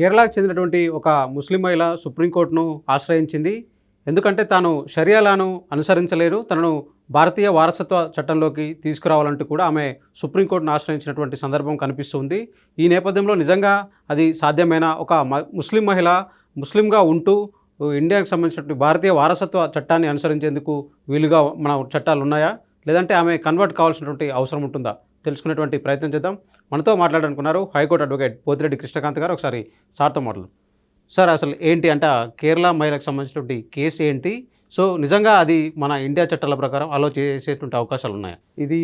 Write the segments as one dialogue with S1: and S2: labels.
S1: కేరళకు చెందినటువంటి ఒక ముస్లిం మహిళ సుప్రీంకోర్టును ఆశ్రయించింది. ఎందుకంటే తాను షరియాలాను అనుసరించలేరు. తనను భారతీయ వారసత్వ చట్టంలోకి తీసుకురావాలంటూ కూడా ఆమె సుప్రీంకోర్టును ఆశ్రయించినటువంటి సందర్భం కనిపిస్తుంది. ఈ నేపథ్యంలో నిజంగా అది సాధ్యమైన ఒక ముస్లిం మహిళ ముస్లింగా ఉంటూ ఇండియాకు సంబంధించినటువంటి భారతీయ వారసత్వ చట్టాన్ని అనుసరించేందుకు వీలుగా మన చట్టాలు ఉన్నాయా లేదంటే ఆమె కన్వర్ట్ కావాల్సినటువంటి అవసరం ఉంటుందా? తెలుసుకునేటువంటి ప్రయత్నం చేద్దాం. మనతో మాట్లాడాలనుకున్నారు high court advocate Pothireddy Krishnakanth garu. ఒకసారి సార్తో మాటలు సార్ అసలు ఏంటి అంటే కేరళ మహిళకు సంబంధించినటువంటి కేసు ఏంటి? సో నిజంగా అది మన ఇండియా చట్టాల ప్రకారం అలో చేసేటువంటి అవకాశాలు ఉన్నాయా?
S2: ఇది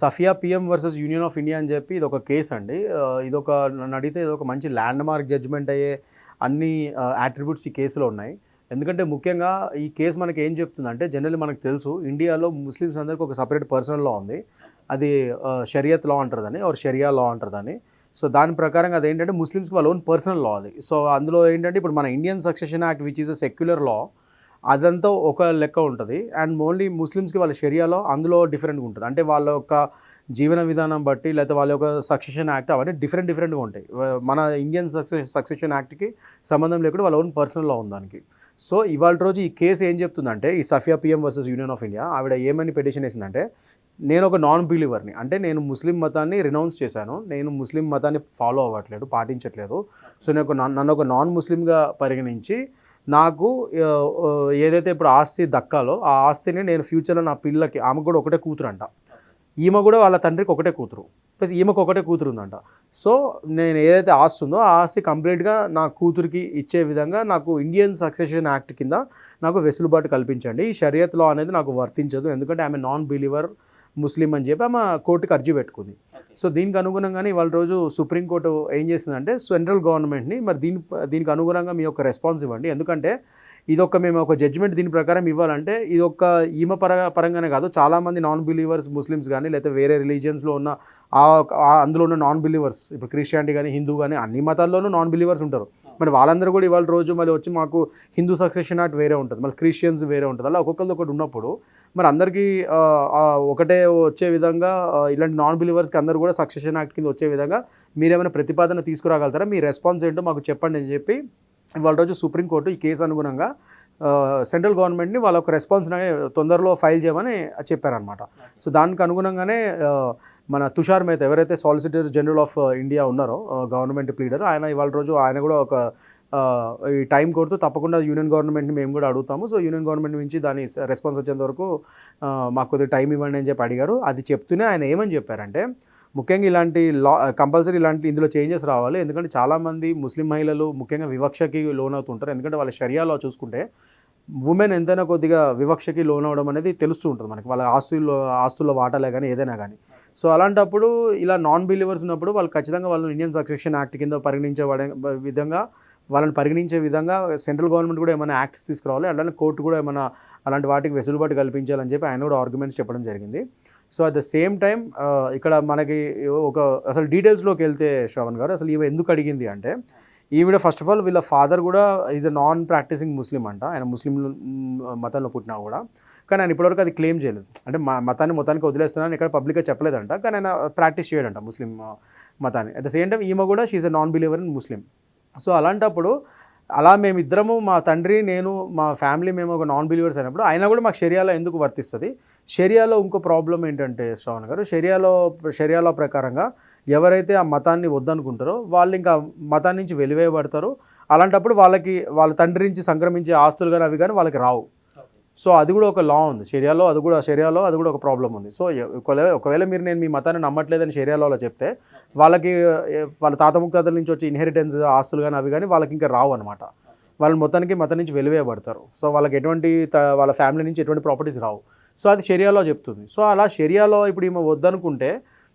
S2: Safiya PM versus Union of India అని చెప్పి ఇది ఒక కేసు అండి. ఇది ఇదొక నన్ను అడిగితే ఇది ఒక మంచి ల్యాండ్ మార్క్ జడ్జ్మెంట్ అయ్యే అన్ని యాట్రిబ్యూట్స్ ఈ కేసులో ఉన్నాయి. ఎందుకంటే ముఖ్యంగా ఈ కేసు మనకి ఏం చెప్తుందంటే జనరల్లీ మనకు తెలుసు ఇండియాలో ముస్లిమ్స్ అందరికీ ఒక సపరేట్ పర్సనల్ లా ఉంది. అది షరియత్ లా అంటారదని ఆర్ షరియా లా అంటారదని. సో దాని ప్రకారంగా అది ఏంటంటే ముస్లిమ్స్కి వాళ్ళ ఓన్ పర్సనల్ లా అది. సో అందులో ఏంటంటే ఇప్పుడు మన Indian succession act which is a secular law అదంతా ఒక లెక్క ఉంటుంది. అండ్ ఓన్లీ ముస్లిమ్స్కి వాళ్ళ షరియాలో అందులో డిఫరెంట్గా ఉంటుంది. అంటే వాళ్ళ యొక్క జీవన విధానం బట్టి లేకపోతే వాళ్ళ యొక్క సక్సెషన్ యాక్ట్ అవన్నీ డిఫరెంట్ డిఫరెంట్గా ఉంటాయి. మన ఇండియన్ సక్సెస్ సక్సెషన్ యాక్ట్కి సంబంధం లేకుండా వాళ్ళ ఓన్ పర్సనల్ లా ఉంది దానికి. సో ఇవాళ రోజు ఈ కేసు ఏం చెప్తుందంటే ఈ Safiya PM versus Union of India ఆవిడ ఏమని పిటిషన్ వేసిందంటే నేను ఒక నాన్ బిలీవర్ని అంటే నేను ముస్లిం మతాన్ని రినౌన్స్ చేశాను నేను ముస్లిం మతాన్ని ఫాలో అవ్వట్లేదు పాటించట్లేదు. సో నేను ఒక నన్ను ఒక నాన్ ముస్లింగా పరిగణించి నాకు ఏదైతే ఇప్పుడు ఆస్తి దక్కాలో ఆ ఆస్తిని నేను ఫ్యూచర్లో నా పిల్లకి ఆమె కూడా ఒకటే కూతురు అంట ఈమె కూడా వాళ్ళ తండ్రికి ఒకటే కూతురు. ప్లస్ ఈమెకు ఒకటే కూతురు ఉందంట సో నేను ఏదైతే ఆస్తి ఉందో ఆ ఆస్తి కంప్లీట్గా నా కూతురికి ఇచ్చే విధంగా నాకు ఇండియన్ సక్సెషన్ యాక్ట్ కింద నాకు వెసులుబాటు కల్పించండి. ఈ షరియత్ లా అనేది నాకు వర్తించదు. ఎందుకంటే ఆమె నాన్ బిలీవర్ ముస్లిం అని చెప్పి ఆమె కోర్టుకి అర్జీ పెట్టుకుంది. సో దీనికి అనుగుణంగానే ఇవాళ రోజు సుప్రీంకోర్టు ఏం చేసిందంటే సెంట్రల్ గవర్నమెంట్ని మరి దీని దీనికి అనుగుణంగా మీ యొక్క రెస్పాన్స్ ఇవ్వండి. ఎందుకంటే ఇదొక మేము ఒక జడ్జ్మెంట్ దీని ప్రకారం ఇవ్వాలంటే ఇది ఒక ఈమె పర పరంగానే కాదు చాలామంది నాన్ బిలీవర్స్ ముస్లిమ్స్ కానీ లేకపోతే వేరే రిలీజియన్స్లో ఉన్న ఆ అందులో ఉన్న నాన్ బిలీవర్స్ ఇప్పుడు క్రిస్టియానిటీ కానీ హిందూ కానీ అన్ని మతాల్లోనూ నాన్ బిలీవర్స్ ఉంటారు. మరి వాళ్ళందరూ కూడా ఇవాళ రోజు మళ్ళీ వచ్చి మాకు హిందూ సక్సెషన్ ఆర్ట్ వేరే ఉంటుంది మళ్ళీ క్రిస్టియన్స్ వేరే ఉంటుంది. అలా ఒక్కొక్కరిది ఒకటి ఉన్నప్పుడు మరి అందరికీ ఒకటే వచ్చే విధంగా ఇలాంటి నాన్ బిలీవర్స్కి అందరూ కూడా సక్సెషన్ యాక్ట్ కింద వచ్చే విధంగా మీరేమైనా ప్రతిపాదన తీసుకురాగలుగుతారా? మీ రెస్పాన్స్ ఏంటో మాకు చెప్పండి అని చెప్పి ఇవాళ రోజు సుప్రీంకోర్టు ఈ కేసు అనుగుణంగా సెంట్రల్ గవర్నమెంట్ని వాళ్ళ ఒక రెస్పాన్స్ తొందరలో ఫైల్ చేయమని చెప్పారనమాట సో దానికి అనుగుణంగానే మన తుషార్ మేత ఎవరైతే సాలిసిటర్ జనరల్ ఆఫ్ ఇండియా ఉన్నారో గవర్నమెంట్ ప్లీడర్ ఆయన ఇవాళ రోజు ఆయన కూడా ఒక ఈ టైం కొడుతూ తప్పకుండా యూనియన్ గవర్నమెంట్ని మేము కూడా అడుగుతాము. సో యూనియన్ గవర్నమెంట్ నుంచి దాని రెస్పాన్స్ వచ్చేంత వరకు మాకు కొద్దిగా టైం ఇవ్వండి అని చెప్పి అడిగారు. అది చెప్తూనే ఆయన ఏమని చెప్పారంటే ముఖ్యంగా ఇలాంటి లా కంపల్సరీ ఇలాంటి ఇందులో చేంజెస్ రావాలి. ఎందుకంటే చాలామంది ముస్లిం మహిళలు ముఖ్యంగా వివక్షకి లోన్ అవుతుంటారు ఎందుకంటే వాళ్ళ షరియాలో చూసుకుంటే ఉమెన్ ఎంతైనా కొద్దిగా వివక్షకి లోన్ అవ్వడం అనేది తెలుస్తూ ఉంటుంది మనకి. వాళ్ళ ఆస్తుల్లో ఆస్తుల్లో వాటాలే కానీ ఏదైనా కానీ సో అలాంటప్పుడు ఇలా నాన్ బిలీవర్స్ ఉన్నప్పుడు వాళ్ళు ఖచ్చితంగా వాళ్ళు ఇండియన్ సక్సెషన్ యాక్ట్ కింద పరిగణించబడే విధంగా వాళ్ళని పరిగణించే విధంగా సెంట్రల్ గవర్నమెంట్ కూడా ఏమైనా యాక్ట్స్ తీసుకురావాలి. అలానే కోర్టు కూడా ఏమైనా అలాంటి వాటికి వెసులుబాటు కల్పించాలని చెప్పి ఆయన కూడా ఆర్గ్యుమెంట్స్ చెప్పడం జరిగింది. So at the same time ఇక్కడ మనకి ఒక అసలు డీటెయిల్స్లోకి వెళ్తే శ్రవణ్ గారు అసలు ఈమె ఎందుకు అడిగింది అంటే ఈవిడ ఫస్ట్ ఆఫ్ ఆల్ వీళ్ళ ఫాదర్ కూడా is a non practising Muslim అంట. ఆయన ముస్లిం మతంలో పుట్టినా కూడా. కానీ ఆయన ఇప్పటివరకు అది క్లెయిమ్ చేయలేదు. అంటే మా మతాన్ని మొత్తానికి వదిలేస్తున్నాను ఇక్కడ పబ్లిక్గా చెప్పలేదంట. కానీ ఆయన ప్రాక్టీస్ చేయడంట ముస్లిం uh, మతాన్ని. అట్ ద సేమ్ టైం ఈమె కూడా she's a non believer in Muslim so అలాంటప్పుడు అలా మేమిద్దరము మా తండ్రి నేను మా ఫ్యామిలీ మేము ఒక నాన్ బిలీవర్స్ అయినప్పుడు అయినా కూడా మాకు షెరియాలో ఎందుకు వర్తిస్తుంది? షెరియాలో ఇంకో ప్రాబ్లం ఏంటంటే శ్రావణ్ గారు షెరియాలో షెరియాలో ప్రకారంగా ఎవరైతే ఆ మతాన్ని వద్దనుకుంటారో వాళ్ళు ఇంకా మతాన్ని నుంచి వెలివేయబడతారు. అలాంటప్పుడు వాళ్ళకి వాళ్ళ తండ్రి నుంచి సంక్రమించే ఆస్తులు కానీ అవి కానీ వాళ్ళకి రావు. సో అది కూడా ఒక లా ఉంది. షెరియాలో అది కూడా షెరియాలో అది కూడా ఒక ప్రాబ్లం ఉంది. సో ఒకవేళ ఒకవేళ మీరు నేను మీ మతాన్ని నమ్మట్లేదని షెరియాలో అలా చెప్తే వాళ్ళకి వాళ్ళ తాత ముక్తాతల నుంచి వచ్చి ఇన్హెరిటెన్స్ ఆస్తులు కానీ అవి కానీ వాళ్ళకి ఇంకా రావు అనమాట వాళ్ళు మొత్తానికి మతం నుంచి వెలివేయబడతారు. సో వాళ్ళకి ఎటువంటి వాళ్ళ ఫ్యామిలీ నుంచి ఎటువంటి ప్రాపర్టీస్ రావు. సో అది షెరియాలో చెప్తుంది. సో అలా షెరియాలో ఇప్పుడు ఈమె వద్దనుకుంటే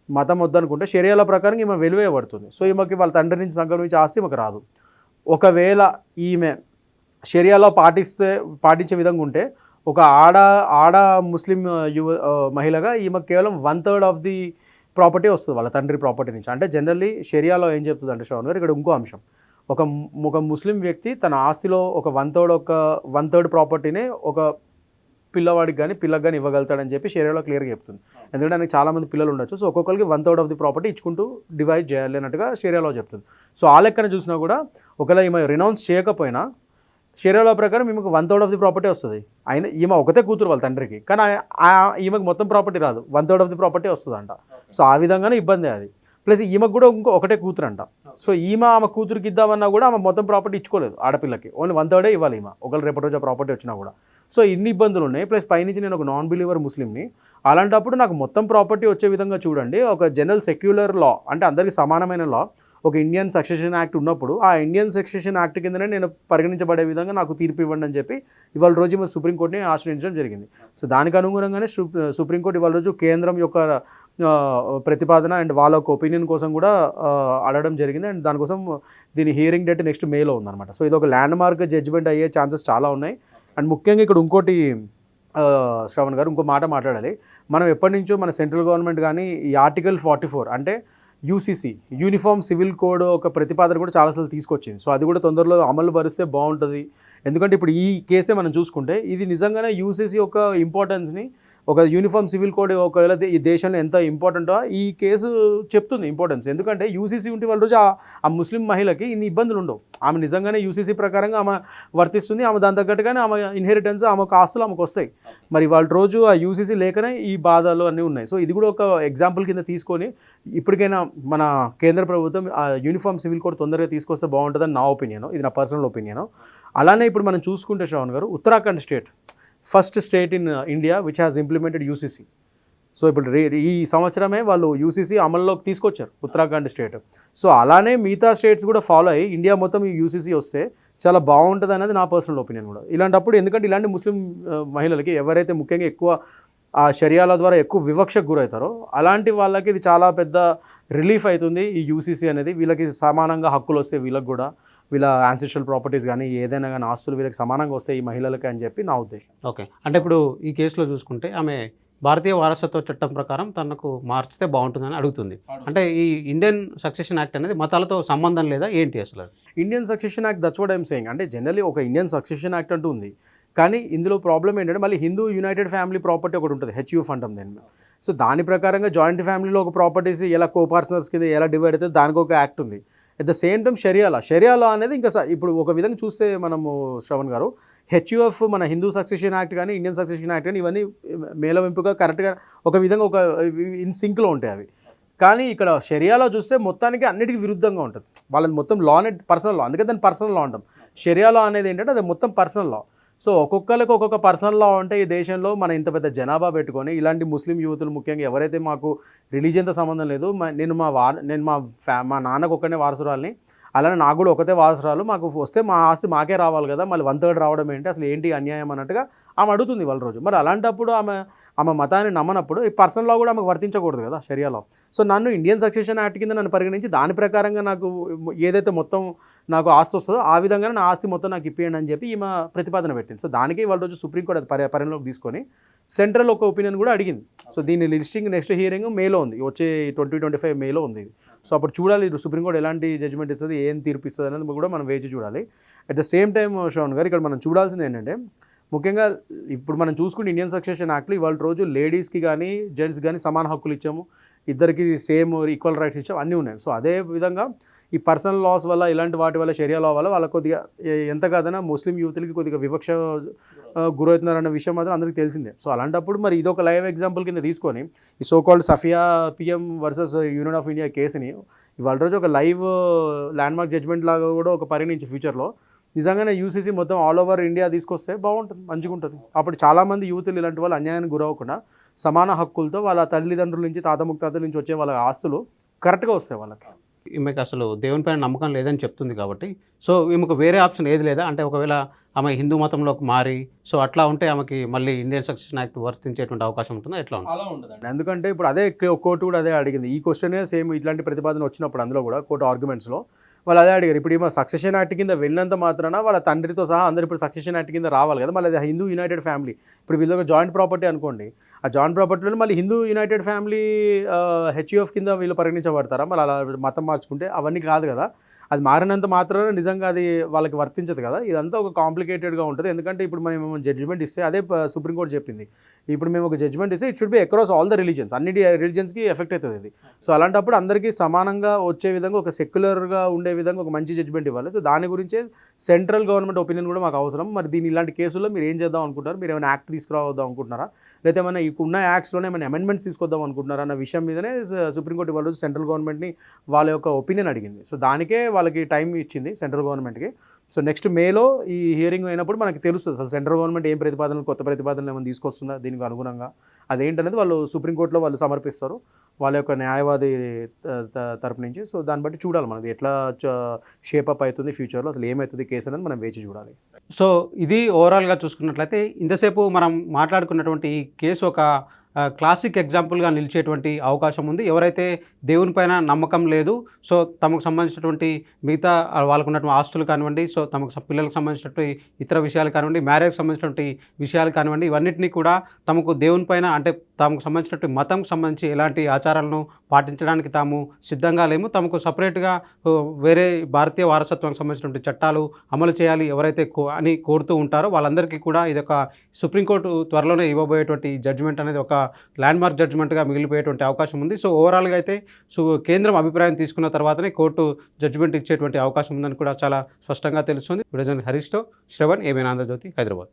S2: మతం వద్దనుకుంటే షెరియాల ప్రకారం ఈమె వెలివేయబడుతుంది. సో ఈమెకి వాళ్ళ తండ్రి నుంచి సంక్రమించే ఆస్తి ఈమెకు రాదు. ఒకవేళ ఈమె షెరియాలో పాటిస్తే పాటించే విధంగా ఉంటే ఒక ఆడ ఆడ ముస్లిం యువ మహిళగా ఈమె కేవలం one third of the property వస్తుంది వాళ్ళ తండ్రి ప్రాపర్టీ నుంచి. అంటే జనరల్లీ షరియాలో ఏం చెప్తుంది అంటే శ్రవణ్ గారు ఇక్కడ ఇంకో అంశం. ఒక ఒక ముస్లిం వ్యక్తి తన ఆస్తిలో ఒక వన్ థర్డ్ ఒక వన్ థర్డ్ ప్రాపర్టీనే ఒక పిల్లవాడికి కానీ పిల్లకి కానీ ఇవ్వగలుగుతాడని చెప్పి షేరియాలో క్లియర్గా చెప్తుంది. ఎందుకంటే ఆయనకి చాలామంది పిల్లలు ఉండొచ్చు. సో ఒక్కొక్కరికి one third of the property ఇచ్చుకుంటూ డివైడ్ చేయాలి అన్నట్టుగా షేరియాలో చెప్తుంది. సో ఆ లెక్కన చూసినా కూడా ఒకవేళ ఈమె రినౌన్స్ చేయకపోయినా షేరియాలో ప్రకారం ఈమెకు one third of the property వస్తుంది. ఆయన ఈమె ఒకతే కూతురు వాళ్ళ తండ్రికి. కానీ ఆ- ఈమెకు మొత్తం ప్రాపర్టీ రాదు. One third of the property వస్తుందంట. సో ఆ విధంగానే ఇబ్బంది అది. ప్లస్ ఈమెకు కూడా ఇంకో ఒకటే కూతురు అంట సో ఈమె ఆమె కూతురికి ఇద్దామన్నా కూడా ఆమె మొత్తం ప్రాపర్టీ ఇచ్చుకోలేదు ఆడపిల్లకి. ఓన్లీ వన్ థర్డే ఇవ్వాలి ఈమె. ఒకళ్ళు రేపటి రోజు ప్రాపర్టీ వచ్చినా కూడా. సో ఇన్ని ఇబ్బందులు ఉన్నాయి. ప్లస్ పైనుంచి నేను ఒక నాన్ బిలీవర్ ముస్లింని. అలాంటప్పుడు నాకు మొత్తం ప్రాపర్టీ వచ్చే విధంగా చూడండి. ఒక జనరల్ సెక్యులర్ లా అంటే అందరికీ సమానమైన లా ఒక ఇండియన్ సక్సెషన్ యాక్ట్ ఉన్నప్పుడు ఆ ఇండియన్ సక్సెషన్ యాక్ట్ కిందనే నేను పరిగణించబడే విధంగా నాకు తీర్పు ఇవ్వండి అని చెప్పి ఇవాళ రోజు మన సుప్రీంకోర్టుని ఆశ్రయించడం జరిగింది. సో దానికి అనుగుణంగానే సుప్రీంకోర్టు ఇవాళ రోజు కేంద్రం యొక్క ప్రతిపాదన అండ్ వాళ్ళ ఒక ఒపీనియన్ కోసం కూడా అడగడం జరిగింది. అండ్ దానికోసం దీని హియరింగ్ డేట్ నెక్స్ట్ మేలో ఉందన్నమాట. సో ఇది ఒక ల్యాండ్ మార్క్ జడ్జిమెంట్ అయ్యే ఛాన్సెస్ చాలా ఉన్నాయి. అండ్ ముఖ్యంగా ఇక్కడ ఇంకోటి శ్రవణ్ గారు ఇంకో మాట మాట్లాడాలి. మనం ఎప్పటి నుంచో మన సెంట్రల్ గవర్నమెంట్ కానీ ఈ ఆర్టికల్ ఫార్టీ ఫోర్ అంటే యూసీసీ యూనిఫామ్ సివిల్ కోడ్ ఒక ప్రతిపాదన కూడా చాలాసార్లు తీసుకొచ్చింది. సో అది కూడా తొందరలో అమలు పరిస్తే బాగుంటుంది. ఎందుకంటే ఇప్పుడు ఈ కేసే మనం చూసుకుంటే ఇది నిజంగానే యూసీసీ యొక్క ఇంపార్టెన్స్ని ఒక యూనిఫామ్ సివిల్ కోడ్ ఒకవేళ ఈ దేశంలో ఎంత ఇంపార్టెంటో ఈ కేసు చెప్తుంది ఇంపార్టెన్స్ ఎందుకంటే యూసీసీ ఉంటే వాళ్ళ రోజు ఆ- ఆ ముస్లిం మహిళకి ఇన్ని ఇబ్బందులు ఉండవు. ఆమె నిజంగానే యూసీసీ ప్రకారంగా ఆమె వర్తిస్తుంది. ఆమె దాని తగ్గట్టుగానే ఆమె ఇన్హెరిటెన్స్ ఆమెకు ఆస్తులు ఆమెకు వస్తాయి. మరి వాళ్ళ రోజు ఆ యూసీసీ లేకనే ఈ బాధలు అన్నీ ఉన్నాయి. సో ఇది కూడా ఒక ఎగ్జాంపుల్ కింద తీసుకొని ఇప్పటికైనా మన కేంద్ర ప్రభుత్వం ఆ యూనిఫామ్ సివిల్ కోడ్ తొందరగా తీసుకొస్తే బాగుంటుందని నా ఒపీనియన్. ఇది నా పర్సనల్ ఒపీనియన్. అలానే ఇప్పుడు మనం చూసుకుంటే Shravan garu Uttarakhand state first state in India which has implemented UCC so ఇప్పుడు రే ఈ సంవత్సరమే వాళ్ళు యూసీసీ అమల్లోకి తీసుకొచ్చారు ఉత్తరాఖండ్ స్టేట్. సో అలానే మిగతా స్టేట్స్ కూడా ఫాలో అయ్యి ఇండియా మొత్తం ఈ యూసీసీ వస్తే చాలా బాగుంటుంది అనేది నా పర్సనల్ ఒపీనియన్ కూడా. ఇలాంటప్పుడు ఎందుకంటే ఇలాంటి ముస్లిం మహిళలకి ఎవరైతే ముఖ్యంగా ఎక్కువ ఆ షరియాల ద్వారా ఎక్కువ వివక్షకు గురవుతారో. అలాంటి వాళ్ళకి ఇది చాలా పెద్ద రిలీఫ్ అవుతుంది ఈ యూసీసీ అనేది. వీళ్ళకి సమానంగా హక్కులు వస్తాయి వీళ్ళకి కూడా వీళ్ళ యాన్సిస్ట్రల్ ప్రాపర్టీస్ కానీ ఏదైనా కానీ ఆస్తులు వీళ్ళకి సమానంగా వస్తాయి ఈ మహిళలకి అని చెప్పి నా ఉద్దేశం.
S1: ఓకే. అంటే ఇప్పుడు ఈ కేసులో చూసుకుంటే ఆమె భారతీయ వారసత్వ చట్టం ప్రకారం తనకు మార్చితే బాగుంటుందని అడుగుతుంది. అంటే ఈ ఇండియన్ సక్సెషన్ యాక్ట్ అనేది మతాలతో సంబంధం లేదా ఏంటి అసలు?
S2: Indian succession act that's what I'm saying అంటే జనరల్లీ ఒక ఇండియన్ సక్సెషన్ యాక్ట్ అంటూ ఉంది. కానీ ఇందులో ప్రాబ్లం ఏంటంటే మళ్ళీ హిందూ యునైటెడ్ ఫ్యామిలీ ప్రాపర్టీ ఒకటి ఉంటుంది హెచ్యూఎఫ్ అంటాం దాన్ని సో దాని ప్రకారంగా జాయింట్ ఫ్యామిలీలో ఒక ప్రాపర్టీస్ ఎలా కోపార్సనర్స్ కింద ఎలా డివైడ్ అయితే దానికి ఒక యాక్ట్ ఉంది. అట్ ద సేమ్ టైం షరియాలా షరియాలా అనేది ఇంకా ఇప్పుడు ఒక విధంగా చూస్తే మనము శ్రవణ్ గారు హెచ్యుఎఫ్ మన హిందూ సక్సెషన్ యాక్ట్ కానీ ఇండియన్ సక్సెషన్ యాక్ట్ కానీ ఇవన్నీ మేలవింపుగా కరెక్ట్గా ఒక విధంగా ఒక ఇన్ సింక్లో ఉంటాయి అవి. కానీ ఇక్కడ షరియాలో చూస్తే మొత్తానికి అన్నిటికీ విరుద్ధంగా ఉంటుంది. వాళ్ళది మొత్తం లా అనేది పర్సనల్ లా అందుకే దాన్ని పర్సనల్ లా అంటాం. షరియాలో అనేది ఏంటంటే అది మొత్తం పర్సనల్ లా సో ఒక్కొక్కరికి ఒక్కొక్క పర్సనల్ లా ఉంటే ఈ దేశంలో మన ఇంత పెద్ద జనాభా పెట్టుకొని ఇలాంటి ముస్లిం యువతులు ముఖ్యంగా ఎవరైతే మాకు రిలీజియన్తో సంబంధం లేదు నేను మా వా నేను మా ఫ్యా మా నాన్నకు ఒక్కనే వారసురాల్ని అలానే నాకు కూడా ఒకతే వారసురాలు మాకు వస్తే మా ఆస్తి మాకే రావాలి కదా. మళ్ళీ వన్ థర్డ్ రావడం ఏంటి? అసలు ఏంటి అన్యాయం అన్నట్టుగా ఆమె అడుగుతుంది వాళ్ళ రోజు. మరి అలాంటప్పుడు ఆమె ఆమె మతాన్ని నమ్మనప్పుడు ఈ పర్సనల్ లా కూడా ఆమెకు వర్తించకూడదు కదా షరియాలో సో నన్ను ఇండియన్ సక్సెషన్ యాక్ట్ కింద నన్ను పరిగణించి దాని ప్రకారంగా నాకు ఏదైతే మొత్తం నాకు ఆస్తి వస్తుందో ఆ విధంగానే నా ఆస్తి మొత్తం నాకు ఇప్పియండి అని చెప్పి ఈమె ప్రతిపాదన పెట్టింది. సో దానికి వాళ్ళ రోజు సుప్రీంకోర్టు అది పరి పరిగణలోకి తీసుకొని సెంట్రల్ ఒక ఒపీనియన్ కూడా అడిగింది. సో దీని లిస్టింగ్ నెక్స్ట్ హియరింగ్ మేలో ఉంది. వచ్చే ట్వంటీ ట్వంటీ ఫైవ్ మేలో ఉంది ఇది. సో అప్పుడు చూడాలి ఇది సుప్రీంకోర్టు ఎలాంటి జడ్జ్మెంట్ ఇస్తుంది ఏం తీర్పు ఇస్తుంది అనేది కూడా మనం వేచి చూడాలి. At the same time Shon garu ఇక్కడ మనం చూడాల్సింది ఏంటంటే ముఖ్యంగా ఇప్పుడు మనం చూసుకుంటే ఇండియన్ సక్సెషన్ యాక్ట్లో ఇవాళ రోజు లేడీస్కి కానీ జెంట్స్ కానీ సమాన హక్కులు ఇచ్చాము. ఇద్దరికి సేమ్ ఈక్వల్ రైట్స్ ఇచ్చాం అన్నీ ఉన్నాయి. సో అదే విధంగా ఈ పర్సనల్ లాస్ వల్ల ఇలాంటి వాటి వల్ల షరియా లా వల్ల వాళ్ళ కొద్దిగా ఎంత కాదన్నా ముస్లిం యూత్లకి కొద్దిగా వివక్ష గురవుతున్నారన్న విషయం మాత్రం అందరికీ తెలిసిందే. సో అలాంటప్పుడు మరి ఇదొక లైవ్ ఎగ్జాంపుల్ కింద తీసుకొని ఈ so called Safiya PM versus Union of India కేసుని ఇవాళ రోజు ఒక లైవ్ ల్యాండ్ మార్క్ జడ్జ్మెంట్ లాగా కూడా ఒక పరిగణించి ఫ్యూచర్లో నిజంగానే యూసీసీ మొత్తం ఆల్ ఓవర్ ఇండియా తీసుకొస్తే బాగుంటుంది మంచిగా ఉంటుంది అప్పుడు చాలామంది యూతులు ఇలాంటి వాళ్ళు అన్యాయానికి గురవ్వకుండా సమాన హక్కులతో వాళ్ళ తల్లిదండ్రుల నుంచి తాత ముక్తాతల నుంచి వచ్చే వాళ్ళ ఆస్తులు కరెక్ట్గా వస్తాయి వాళ్ళకి.
S1: ఈమెకు అసలు దేవుని పైన నమ్మకం లేదని చెప్తుంది కాబట్టి సో ఈమెకు వేరే ఆప్షన్ ఏది లేదా? అంటే ఒకవేళ ఆమె హిందూ మతంలోకి మారి సో అట్లా ఉంటే ఆమెకి మళ్ళీ ఇండియన్ సక్సెషన్ యాక్ట్ వర్తించేటువంటి అవకాశం ఉంటుందా? ఎట్లా ఉంటుంది?
S2: అలా ఉండదండి ఎందుకంటే ఇప్పుడు అదే కోర్టు కూడా అదే అడిగింది. ఈ క్వశ్చనే సేమ్ ఇట్లాంటి ప్రతిపాదన వచ్చినప్పుడు అందులో కూడా కోర్టు ఆర్గ్యుమెంట్స్లో వాళ్ళు అదే అడిగారు. ఇప్పుడు ఏమో సక్సెషన్ యాక్ట్ కింద వెళ్ళినంత మాత్రాన వాళ్ళ తండ్రితో సహా అందరు ఇప్పుడు సక్సెషన్ యాక్ట్ కింద రావాలి కదా. మళ్ళీ అది హిందూ యునైటెడ్ ఫ్యామిలీ ఇప్పుడు వీళ్ళొక జాయింట్ ప్రాపర్టీ అనుకోండి. ఆ జాయింట్ ప్రాపర్టీలో మళ్ళీ హిందూ యునైటెడ్ ఫ్యామిలీ హెచ్యుఎఫ్ కింద వీళ్ళు పరిగణించబడతారా? మళ్ళీ అలా మతం మార్చుకుంటే అవన్నీ కాదు కదా. అది మారినంత మాత్రాన నిజంగా అది వాళ్ళకి వర్తించదు కదా. ఇదంతా ఒక కాంప్లికేటెడ్గా ఉంటుంది. ఎందుకంటే ఇప్పుడు మనం జడ్జిమెంట్ ఇస్తే అదే సుప్రీంకోర్టు చెప్పింది. ఇప్పుడు మేము ఒక జడ్జిమెంట్ ఇస్తే it should be across all the religions అన్ని రిలీజన్స్కి ఎఫెక్ట్ అవుతుంది ఇది. సో అలాంటప్పుడు అందరికీ సమానంగా వచ్చే విధంగా ఒక సెక్యులర్గా ఉండే విధంగా ఒక మంచి జడ్జ్మెంట్ ఇవ్వాలి. సో దాని గురించే సెంట్రల్ గవర్నమెంట్ ఒపీనియన్ కూడా మాకు అవసరం. మరి దీని ఇలాంటి కేసుల్లో మీరు ఏం చేద్దాం అనుకుంటారు మీరు ఏమైనా యాక్ట్ తీసుకురావద్దాం అనుకుంటున్నారా? లేకపోతే ఏమైనా ఈ ఉన్న యాక్ట్స్లోనే ఏమైనా అమెండ్మెంట్స్ తీసుకొద్దాం అనుకుంటున్నారా అన్న విషయం మీదనే uh, సుప్రీంకోర్టు ఇవాళ సెంట్రల్ గవర్నమెంట్ని వాళ్ళ యొక్క ఒపీనియన్ అడిగింది. సో దానికే వాళ్ళకి టైం ఇచ్చింది సెంట్రల్ గవర్నమెంట్కి సో నెక్స్ట్ మేలో ఈ హియరింగ్ అయినప్పుడు మనకి తెలుస్తుంది. అసలు సెంట్రల్ గవర్నమెంట్ ఏం ప్రతిపాదనలు కొత్త ప్రతిపాదనలు ఏమైనా తీసుకొస్తుందా దీనికి అనుగుణంగా? అదేంటనేది వాళ్ళు సుప్రీంకోర్టులో వాళ్ళు సమర్పిస్తారు. వాళ్ళ యొక్క న్యాయవాది తరపు నుంచి. సో దాన్ని బట్టి చూడాలి మనది ఎట్లా షేప్ అప్ అవుతుంది ఫ్యూచర్లో అసలు ఏమవుతుంది కేసు అనేది మనం వేచి చూడాలి.
S1: సో ఇది ఓవరాల్గా చూసుకున్నట్లయితే ఇంతసేపు మనం మాట్లాడుకున్నటువంటి ఈ కేసు ఒక క్లాసిక్ ఎగ్జాంపుల్గా నిలిచేటువంటి అవకాశం ఉంది. ఎవరైతే దేవునిపైన నమ్మకం లేదు సో తమకు సంబంధించినటువంటి మిగతా వాళ్ళకు ఉన్నటువంటి ఆస్తులు కానివ్వండి సో తమకు పిల్లలకు సంబంధించినటువంటి ఇతర విషయాలు కానివ్వండి మ్యారేజ్కి సంబంధించినటువంటి విషయాలు కానివ్వండి ఇవన్నింటినీ కూడా తమకు దేవునిపైన అంటే తమకు సంబంధించినటువంటి మతంకు సంబంధించి ఎలాంటి ఆచారాలను పాటించడానికి తాము సిద్ధంగా లేము. తమకు సపరేట్గా వేరే భారతీయ వారసత్వానికి సంబంధించినటువంటి చట్టాలు అమలు చేయాలి ఎవరైతే కో అని కోరుతూ ఉంటారో వాళ్ళందరికీ కూడా ఇది ఒక సుప్రీంకోర్టు త్వరలోనే ఇవ్వబోయేటువంటి జడ్జిమెంట్ అనేది ఒక ల్యాండ్ మార్క్ జడ్జిమెంట్గా మిగిలిపోయేటువంటి అవకాశం ఉంది. సో ఓవరాల్గా అయితే సో కేంద్రం అభిప్రాయం తీసుకున్న తర్వాతనే కోర్టు జడ్జిమెంట్ ఇచ్చేటువంటి అవకాశం ఉందని కూడా చాలా స్పష్టంగా తెలుస్తుంది. విడజన్ హరీష్తో శ్రవణ్ ఏమైనా ఆంధ్రజ్యోతి హైదరాబాద్.